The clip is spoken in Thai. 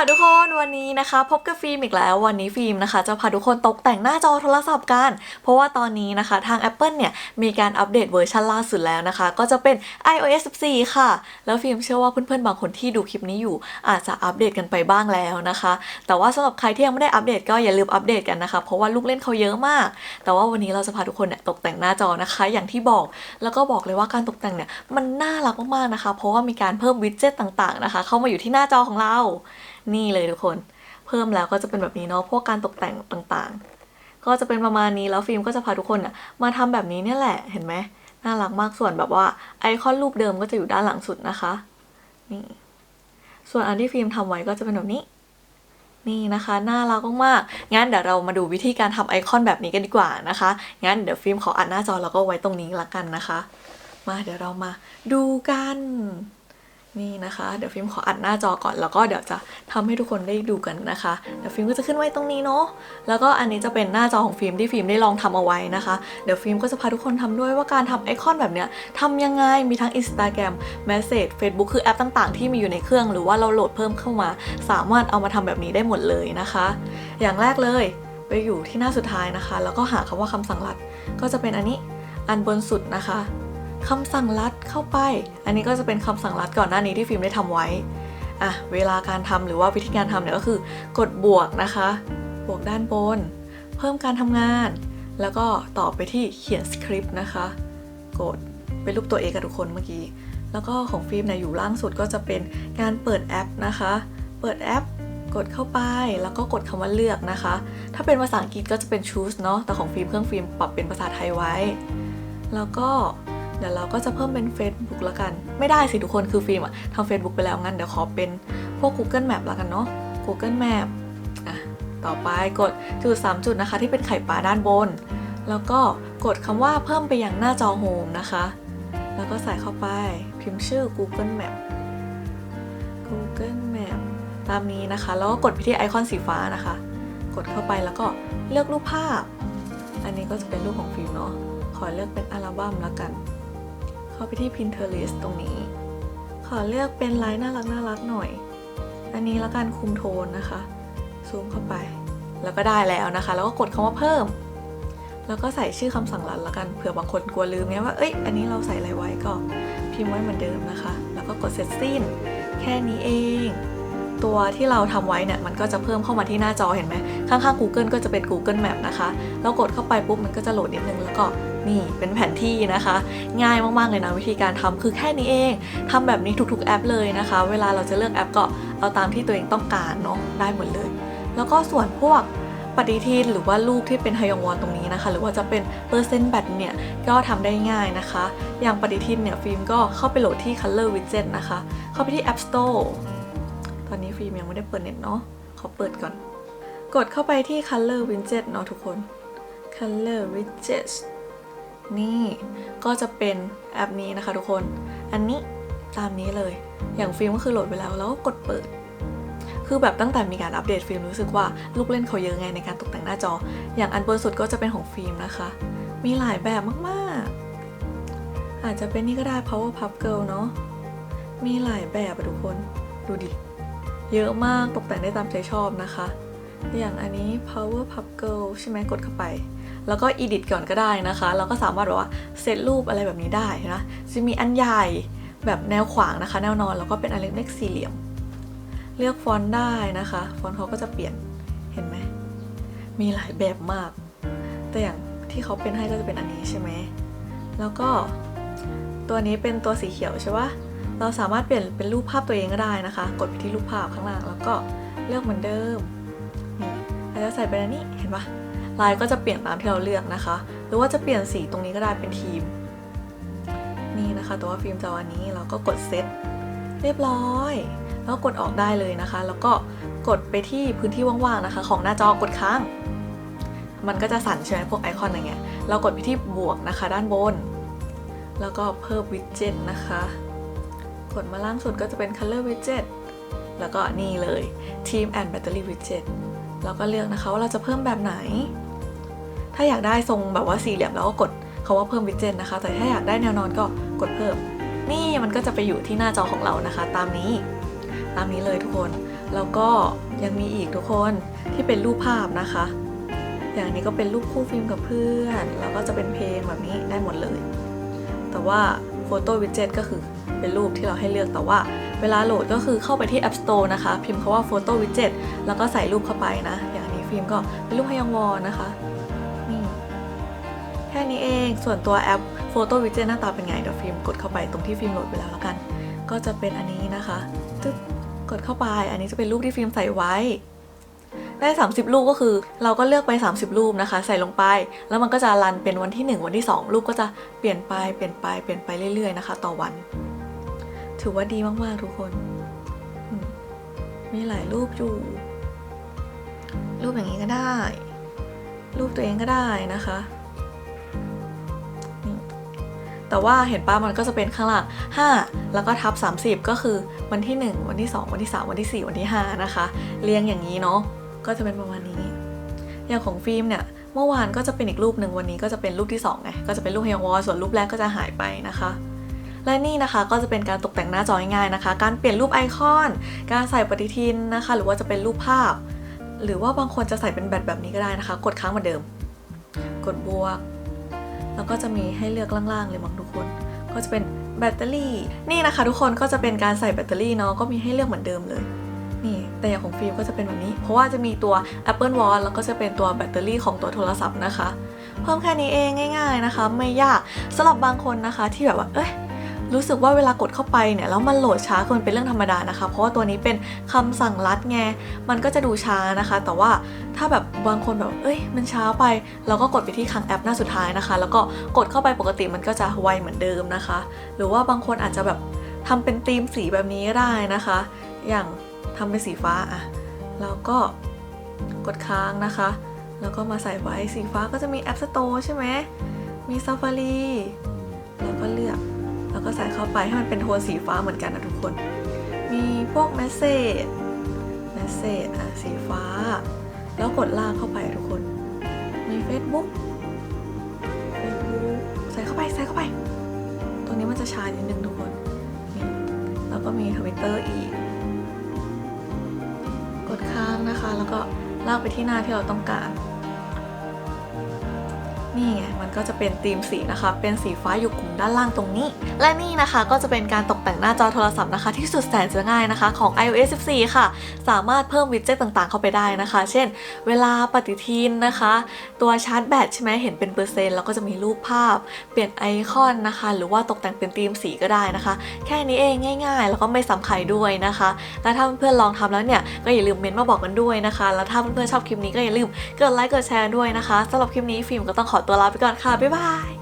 ค่ะทุกคนวันนี้นะคะพบกับฟิล์มอีกแล้ว วันนี้ฟิล์มนะคะจะพาทุกคนตกแต่งหน้าจอโทรศัพท์กัน เพราะว่าตอนนี้นะคะทาง Apple เนี่ยมีการอัปเดตเวอร์ชันล่าสุดแล้วนะคะ ก็จะเป็น iOS 14 ค่ะ แล้วฟิล์มเชื่อว่าเพื่อนๆบางคนที่ดูคลิปนี้อยู่ อาจจะอัปเดตกันไปบ้างแล้วนะคะ แต่ว่าสำหรับใครที่ยังไม่ได้อัปเดตก็อย่าลืมอัปเดตกันนะคะ เพราะว่าลูกเล่นเขาเยอะมาก แต่ว่าวันนี้เราจะพาทุกคนเนี่ยตกแต่งหน้าจอนะคะ อย่างที่บอกแล้วก็บอกเลยว่าการตกแต่งเนี่ยมันน่ารักมากๆนะคะ เพราะว่ามีการเพิ่มวิดเจ็ตต่างๆนะคะ เข้ามาอยู่ที่หน้าจอของเรา นี่เลยทุกคน เพิ่มแล้วก็จะเป็นแบบนี้เนาะพวกการตกแต่งต่างๆ ก็จะเป็นประมาณนี้แล้วฟิล์มก็จะพาทุกคนน่ะมาทำแบบนี้เนี่ยแหละเห็นไหมน่ารักมากส่วนแบบว่าไอคอนรูปเดิมก็จะอยู่ด้านหลังสุดนะคะนี่ส่วนอันที่ฟิล์มทำไว้ก็จะเป็นแบบนี้ นี่นะคะน่ารักมากๆงั้นเดี๋ยวเรามาดูวิธีการทำไอคอนแบบนี้กันดีกว่านะคะงั้นเดี๋ยวฟิล์มขออัดหน้าจอแล้วก็ไว้ตรงนี้ละกันนะคะ มาเดี๋ยวเรามาดูกัน นี่นะคะ เดี๋ยวฟิล์มขออัดหน้าจอก่อน แล้วก็เดี๋ยวจะทำให้ทุกคนได้ดูกันนะคะ เดี๋ยวฟิล์มก็จะขึ้นไว้ตรงนี้เนาะ แล้วก็อันนี้จะเป็นหน้าจอของฟิล์มที่ฟิล์มได้ลองทำเอาไว้นะคะ เดี๋ยวฟิล์มก็จะพาทุกคนทำด้วยว่าการทำไอคอนแบบเนี้ยทำยังไง มีทั้ง Instagram Message Facebook คือแอปต่าง ๆ ที่มีอยู่ในเครื่อง หรือว่าเราโหลดเพิ่มเข้ามา สามารถเอามาทำแบบนี้ได้หมดเลยนะคะ อย่างแรกเลยไปอยู่ที่หน้าสุดท้ายนะคะ แล้วก็หาคำว่าคำสั่งลัด ก็จะเป็นอันนี้ อันบนสุดนะคะ คำสั่งลัดเข้าไป อันนี้ก็จะเป็นคำสั่งลัดก่อนหน้านี้ที่ฟิล์มได้ทำไว้อะเวลาการทำหรือว่าวิธีการทำเนี่ยก็คือกดบวกนะคะ บวกด้านบน เพิ่มการทำงาน แล้วก็ต่อไปที่เขียนสคริปต์นะคะ กดเป็นรูปตัวเอกับทุกคนเมื่อกี้ แล้วก็ของฟิล์มเนี่ยอยู่ล่างสุดก็จะเป็นการเปิดแอปนะคะ เปิดแอปกดเข้าไปแล้วก็กดคำว่าเลือกนะคะ ถ้าเป็นภาษาอังกฤษก็จะเป็น choose เนาะแต่ของฟิล์มเครื่องฟิล์มปรับเป็นภาษาไทยไว้ แล้วก็ เดี๋ยวเราก็จะเพิ่มเป็น Facebook ละกัน ไม่ได้สิทุกคนคือฟิล์มอะทำ Facebook ไปแล้วงั้นเดี๋ยวขอเป็นพวก Google Map ละกันเนาะ Google Map อะต่อไปกดจุด3จุดนะคะ ที่เป็นไข่ปลาด้านบน แล้วก็กดคำว่าเพิ่มไปยังหน้าจอโฮมนะคะ แล้วก็ใส่เข้าไปพิมพ์ชื่อ Google Map Google Map ตามนี้นะคะ แล้วก็กดไปที่ไอคอนสีฟ้านะคะ กดเข้าไปแล้วก็เลือกรูปภาพ อันนี้ก็จะเป็นรูปของฟิล์มเนาะขอเลือกเป็นอัลบั้มแล้วกัน เข้าไปที่ Pinterest ตรงนี้ ขอเลือกเป็นลายน่ารักน่ารักหน่อย อันนี้แล้วกันคุมโทนนะคะ ซูมเข้าไป แล้วก็ได้แล้วนะคะ แล้วก็กดคำว่าเพิ่ม แล้วก็ใส่ชื่อคำสั่งลัดละกัน เผื่อบางคนกลัวลืมไงว่า เอ้ย อันนี้เราใส่อะไรไว้ก็พิมพ์ไว้เหมือนเดิมนะคะ แล้วก็กดเสร็จสิ้น แค่นี้เอง ตัวที่เราทำไว้เนี่ย มันก็จะเพิ่มเข้ามาที่หน้าจอเห็นไหม ข้างๆ Google ก็จะเป็น Google Map นะคะแล้วกดเข้าไปปุ๊บ มันก็จะโหลดนิดนึงแล้วก็ นี่เป็นแผนที่นะคะ ง่ายมาก ๆ เลยนะวิธีการทำคือแค่นี้เองทำแบบนี้ทุก ๆ แอปเลยนะคะ เวลาเราจะเลือกแอปก็เอาตามที่ตัวเองต้องการเนาะได้หมดเลย แล้วก็ส่วนพวกปฏิทินหรือว่าลูกที่เป็นฮยองวอนตรงนี้นะคะ หรือว่าจะเป็นเปอร์เซ็นต์แบตเนี่ยก็ทำได้ง่ายนะคะ อย่างปฏิทินเนี่ยฟิล์มก็เข้าไปโหลดที่ Color Widget นะคะ เข้าไปที่ App Store ตอนนี้ฟิล์มยังไม่ได้เปิดเน็ตเนาะขอเปิดก่อน กดเข้าไปที่ Color Widget เนาะทุกคน Color Widget นี่ก็จะเป็นแอปนี้นะคะทุกคน อันนี้ตามนี้เลย อย่างฟิล์มก็คือโหลดไปแล้วแล้วก็กดเปิด คือแบบตั้งแต่มีการอัปเดตฟิล์มรู้สึกว่าลูกเล่นเขาเยอะไงในการตกแต่งหน้าจอ อย่างอันบนสุดก็จะเป็นของฟิล์มนะคะ มีหลายแบบมากๆ อาจจะเป็นนี่ก็ได้ Power Puff Girl เนาะ มีหลายแบบอะทุกคน ดูดิ เยอะมากตกแต่งได้ตามใจชอบนะคะ อย่างอันนี้ Power Puff Girl ใช่ไหมกดเข้าไป แล้วก็ edit ก่อนก็ได้นะคะ เราก็สามารถแบบว่าเซตรูปอะไรแบบนี้ได้นะจะมีอันใหญ่แบบแนวขวางนะคะ แนวนอนแล้วก็เป็นอันเล็กๆสี่เหลี่ยม เลือกฟอนต์ได้นะคะ ฟอนต์เขาก็จะเปลี่ยนเห็นไหมมีหลายแบบมาก แต่อย่างที่เขาเป็นให้ก็จะเป็นอันนี้ใช่ไหมแล้วก็ตัวนี้เป็นตัวสีเขียวใช่ปะเราสามารถเปลี่ยนเป็นรูปภาพตัวเองก็ได้นะคะ กดไปที่รูปภาพข้างล่างแล้วก็เลือกเหมือนเดิมนี่เราจะใส่ไปอันนี้เห็นปะ ลายก็จะเปลี่ยนตามที่เราเลือกนะคะ หรือว่าจะเปลี่ยนสีตรงนี้ก็ได้เป็นทีม นี่นะคะตัวฟิล์มจะเอาอันนี้เราก็กดเซตเรียบร้อย แล้วกดออกได้เลยนะคะ แล้วก็กดไปที่พื้นที่ว่างๆนะคะ ของหน้าจอกดค้าง มันก็จะสั่นใช่ไหมพวกไอคอนอย่างเงี้ย เรากดไปที่บวกนะคะ ด้านบน แล้วก็เพิ่มวิดเจ็ตนะคะ กดมาล่างสุดก็จะเป็น color widget แล้วก็นี่เลย team and battery widget แล้วก็เลือกนะคะว่าเราจะเพิ่มแบบไหน ถ้าอยากได้ทรงแบบว่าสี่เหลี่ยมเราก็กดคาว่าเพิ่มวิดเจ็ตนะคะ แต่ถ้าอยากได้แนวนอนก็กดเพิ่ม นี่มันก็จะไปอยู่ที่หน้าจอของเรานะคะ ตามนี้ ตามนี้เลยทุกคน แล้วก็ยังมีอีกทุกคนที่เป็นรูปภาพนะคะ อย่างนี้ก็เป็นรูปคู่ฟิล์มกับเพื่อน แล้วก็จะเป็นเพลงแบบนี้ได้หมดเลย แต่ว่าโฟโต้วิดเจ็ตก็คือเป็นรูปที่เราให้เลือกแต่ว่าเวลาโหลดก็คือเข้าไปที่ App Store นะคะ พิมพ์คาว่า Photo Widget แล้วก็ใส่รูปเข้าไปนะ อย่างนี้ฟิล์มก็เป็นรูปพยองวอนนะคะ ค่นี้เอง ส่วนตัวแอป Photo Widget หน้าตาเป็นไง เดี๋ยวฟิล์มกดเข้าไปตรงที่ฟิล์มโหลดไปแล้วแล้วกัน ก็จะเป็นอันนี้นะคะตึ๊บกดเข้าไป อันนี้จะเป็นรูปที่ฟิล์มใส่ไว้ ได้ 30 รูปก็คือ เราก็เลือกไป 30 รูปนะคะ ใส่ลงไป แล้วมันก็จะรันเป็นวันที่ 1 วันที่ 2 รูปก็จะเปลี่ยนไปเปลี่ยนไปเปลี่ยนไปเรื่อยๆนะคะ ต่อวัน ถือว่าดีมากๆทุกคน มีหลายรูปอยู่ รูปอย่างนี้ก็ได้ รูปตัวเองก็ได้นะคะ แต่ว่าเห็นป้ามันก็จะเป็นข้างหลัง5 แล้วก็ทับ 30 ก็คือวันที่ 1 วันที่ 2 วันที่ 3 วันที่ 4 วันที่ 5 นะคะ เรียงอย่างนี้เนาะก็จะเป็นประมาณนี้ อย่างของฟิล์มเนี่ยเมื่อวานก็จะเป็นอีกรูปหนึ่งวันนี้ก็จะเป็นรูปที่2ไงก็จะเป็นรูปเฮงวอลส่วนรูปแรกก็จะหายไปนะคะและนี่นะคะก็จะเป็นการตกแต่งหน้าจอง่ายๆนะคะ การเปลี่ยนรูปไอคอน การใส่ปฏิทินนะคะ หรือว่าจะเป็นรูปภาพ หรือว่าบางคนจะใส่เป็นแบตแบบนี้ก็ได้นะคะ กดค้างเหมือนเดิม กดบวก แล้วก็จะมีให้เลือกล่างๆเลยมั้งทุกคน ก็จะเป็นแบตเตอรี่ นี่นะคะ ทุกคนก็จะเป็นการใส่แบตเตอรี่เนาะก็มีให้เลือกเหมือนเดิมเลยนี่แต่อย่างของฟิล์มก็จะเป็นแบบนี้ เพราะว่าจะมีตัว Apple Watch แล้วก็จะเป็นตัวแบตเตอรี่ของตัวโทรศัพท์นะคะ เพิ่มแค่นี้เองง่าย ๆนะคะ ไม่ยากสำหรับบางคนนะคะที่แบบว่าเอ้ย รู้สึกว่าเวลากดเข้าไปเนี่ยแล้วมันโหลดช้าคือมันเป็นเรื่องธรรมดานะคะ เพราะว่าตัวนี้เป็นคำสั่งลัดไงมันก็จะดูช้านะคะ แต่ว่าถ้าแบบบางคนแบบเอ้ยมันช้าไป เราก็กดไปที่คลังแอปหน้าสุดท้ายนะคะ แล้วก็กดเข้าไปปกติมันก็จะไวเหมือนเดิมนะคะ หรือว่าบางคนอาจจะแบบทำเป็นธีมสีแบบนี้ก็ได้นะคะ อย่างทำเป็นสีฟ้าอะแล้วก็กดค้างนะคะ แล้วก็มาใส่ไว้สีฟ้าก็จะมี App Store ใช่ไหมมี Safari แล้วก็เลือก แล้วก็ใส่เข้าไปให้มันเป็นโทนสีฟ้าเหมือนกันนะทุกคน มีพวก Message Message อะสีฟ้า แล้วกดลากเข้าไปทุกคน มี Facebook Facebook ใส่เข้าไปใส่เข้าไป ตรงนี้มันจะชานิดนึงทุกคนนี่แล้วก็มี Twitter อีก กดค้างนะคะ แล้วก็ลากไปที่หน้าที่เราต้องการ นี่ไงมันก็จะเป็นธีมสีนะคะ เป็นสีฟ้าอยู่กลุ่มด้านล่างตรงนี้ และนี่นะคะก็จะเป็นการตกแต่งหน้าจอโทรศัพท์นะคะ ที่สุดแสนจะง่ายนะคะของ iOS 14 ค่ะ สามารถเพิ่มวิดเจ็ตต่างๆ เข้าไปได้นะคะ เช่น เวลาปฏิทินนะคะ ตัวชาร์จแบตใช่ไหมเห็นเป็นเปอร์เซ็นต์แล้วก็จะมีรูปภาพ เปลี่ยนไอคอนนะคะ หรือว่าตกแต่งเป็นธีมสีก็ได้นะคะ แค่นี้เองง่าย ๆ แล้วก็ไม่ซ้ำใครด้วยนะคะ แล้วถ้าเพื่อนๆลองทำแล้วเนี่ยก็อย่าลืมเมนต์มาบอกกันด้วยนะคะ แล้วถ้าเพื่อนๆชอบคลิปนี้ก็อย่าลืมกดไลค์กดแชร์ด้วยนะคะสำหรับคลิปนี้ฟิล์มก็ต้องขอตัวลาไปก่อนค่ะ บ๊ายบาย